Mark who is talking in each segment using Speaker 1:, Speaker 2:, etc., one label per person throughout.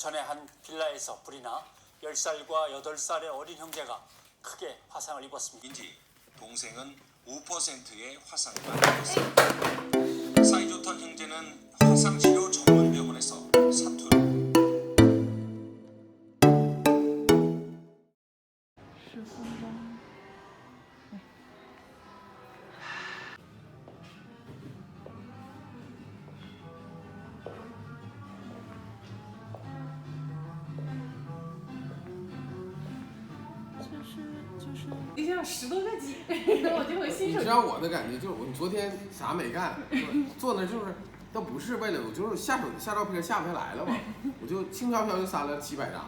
Speaker 1: 전에 한 빌라에서 불이 나 10살과 8살의 어린 형제가 크게 화상을 입었습니다.
Speaker 2: 인지 동생은 5%의 화상을 입었습니다. 사이좋던 형제는 화상
Speaker 3: 就是，就
Speaker 4: 像十多个几，我就会新手
Speaker 5: 你知。道我的感觉就是，我昨天啥没干，坐那就是，倒不是为了，我就是下手下照片下不下来了嘛，我就轻飘飘就删了七百张。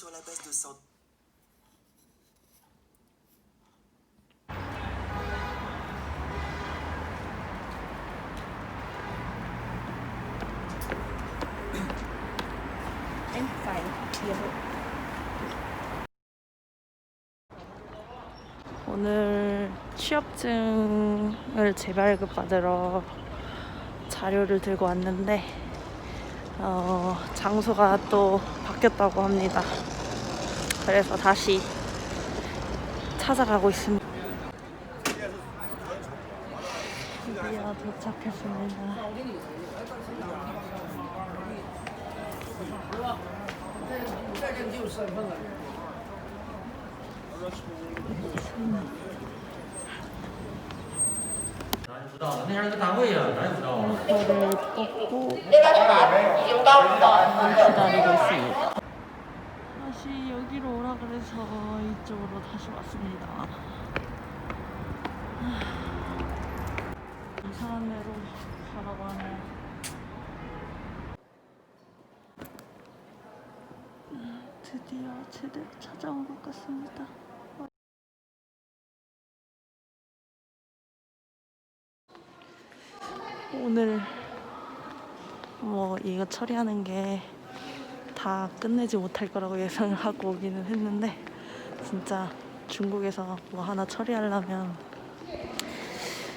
Speaker 6: sur la base de 100.
Speaker 3: 오늘 취업증을 재발급 받으러 자료를 들고 왔는데 어, 장소가 또 바뀌었다고 합니다. 그래서 다시 찾아가고 있습니다. 드디어 도착했습니다. 뽑고 기다리고 있습니다. 다시 여기로 오라 그래서 이쪽으로 다시 왔습니다. 하, 이상한 데로 가라고 하네요. 음, 드디어 제대로 찾아온 것 같습니다. 오늘 뭐 이거 처리하는 게 다 끝내지 못할 거라고 예상을 하고 오기는 했는데 진짜 중국에서 뭐 하나 처리하려면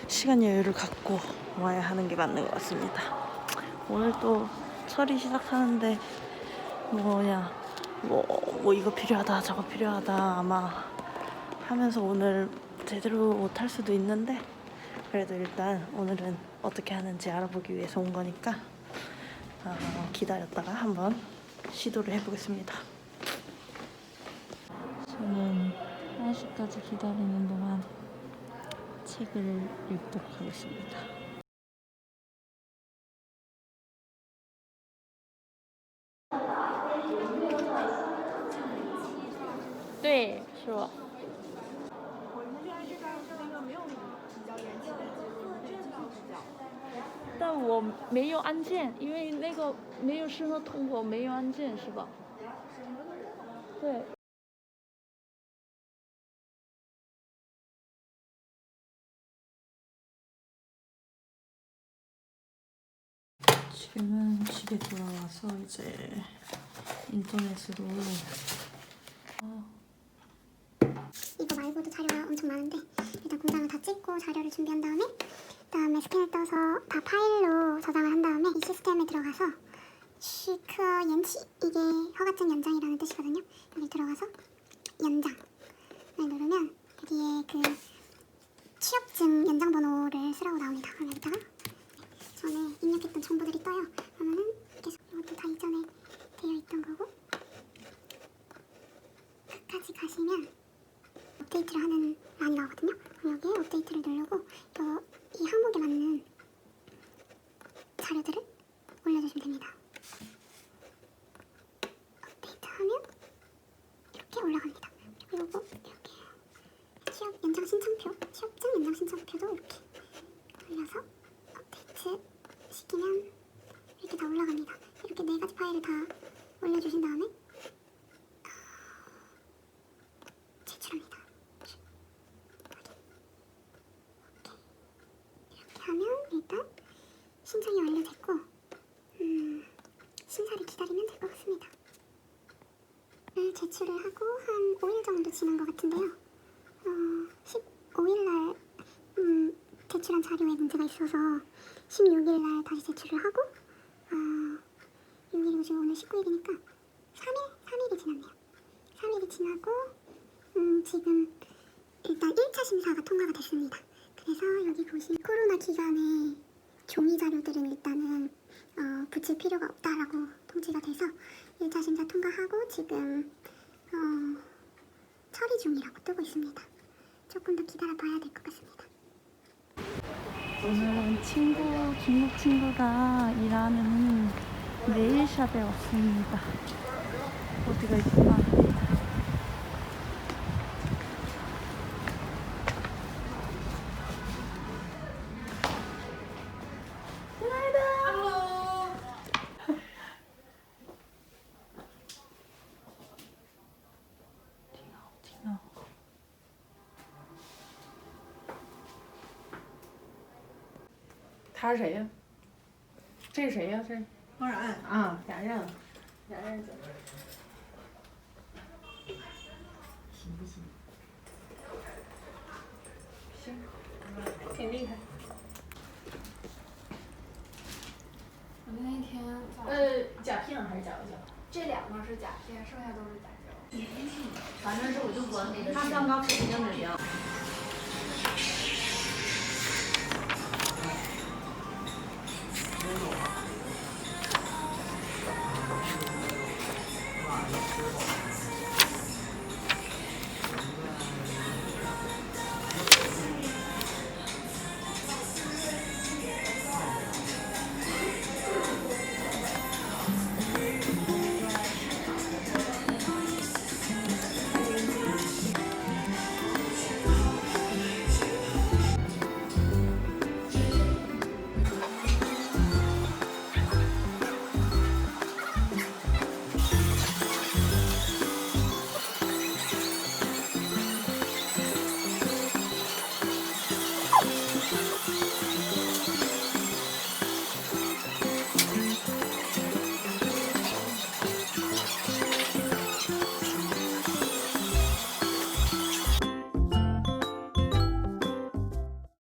Speaker 3: 시간 여유를 갖고 와야 하는 게 맞는 것 같습니다. 오늘 또 처리 시작하는데 뭐냐 뭐, 뭐 이거 필요하다 저거 필요하다 아마 하면서 오늘 제대로 못할 수도 있는데 그래도 일단 오늘은 어떻게 하는지 알아보기 위해서 온 거니까 어, 기다렸다가 한번 시도를 해보겠습니다. 저는 1시까지 기다리는 동안 책을 읽도록 하겠습니다. 네, 좋아. 但我没有按键，因为那个没有适合通过，没有按键是吧？对。 지금은 집에 돌아와서 이제 인터넷으로
Speaker 6: 이거 말고도 자료가 엄청 많은데 공장을 다 찍고 자료를 준비한 다음에 그다음에 스캔을 떠서 다 파일로 저장을 한 다음에 이 시스템에 들어가서 시크어 연치 이게 허가증 연장이라는 뜻이거든요. 여기 들어가서 연장을 누르면 여기에 그 취업증 연장 번호를 쓰라고 나옵니다. 그럼 여기다가 전에 입력했던 정보들이 떠요. 그러면은 계속 이것도 다 이전에 되어 있던 거고 끝까지 가시면 업데이트를 하는 란이 나오거든요. 그럼 여기에 업데이트를 누르고 또 이 항목에 맞는 자료들을 올려주시면 됩니다. 업데이트하면 이렇게 올라갑니다. 그리고 요거 이렇게 취업 연장 신청표, 취업증 연장 신청표도 이렇게 올려서 업데이트 시키면 이렇게 다 올라갑니다. 이렇게 네 가지 파일을 다 올려주신 다음에 제출합니다. 이렇게 하면 일단 신청이 완료됐고 음, 심사를 기다리면 될 것 같습니다. 을 제출을 하고 한 5일 정도 지난 것 같은데요. 어, 15일 날 음, 제출한 자료에 문제가 있어서 16일 날 다시 제출을 하고 어, 6일이고 지금 오늘 19일이니까 3일? 3일이 지났네요. 3일이 지나고 음, 지금 일단 1차 심사가 통과가 됐습니다. 그래서 여기 보시면 코로나 기간에 종이 자료들은 일단은 어, 붙일 필요가 없다라고 통지가 돼서 1차 심사 통과하고 지금 어, 처리 중이라고 뜨고 있습니다. 조금 더 기다려 봐야 될 것 같습니다.
Speaker 3: 오늘은 친구 중국 친구가 일하는 네일샵에 왔습니다. 어디가 있구나.
Speaker 4: 他是谁呀？这是谁呀？这
Speaker 7: 当然，
Speaker 4: 啊，俩人，俩人走。行不行？行，挺厉害。
Speaker 7: 我那天早
Speaker 4: 呃，甲片还是甲油胶？
Speaker 7: 这两个是甲片，剩下都是甲胶。
Speaker 4: 反正是我就管他刚刚肯定是这样。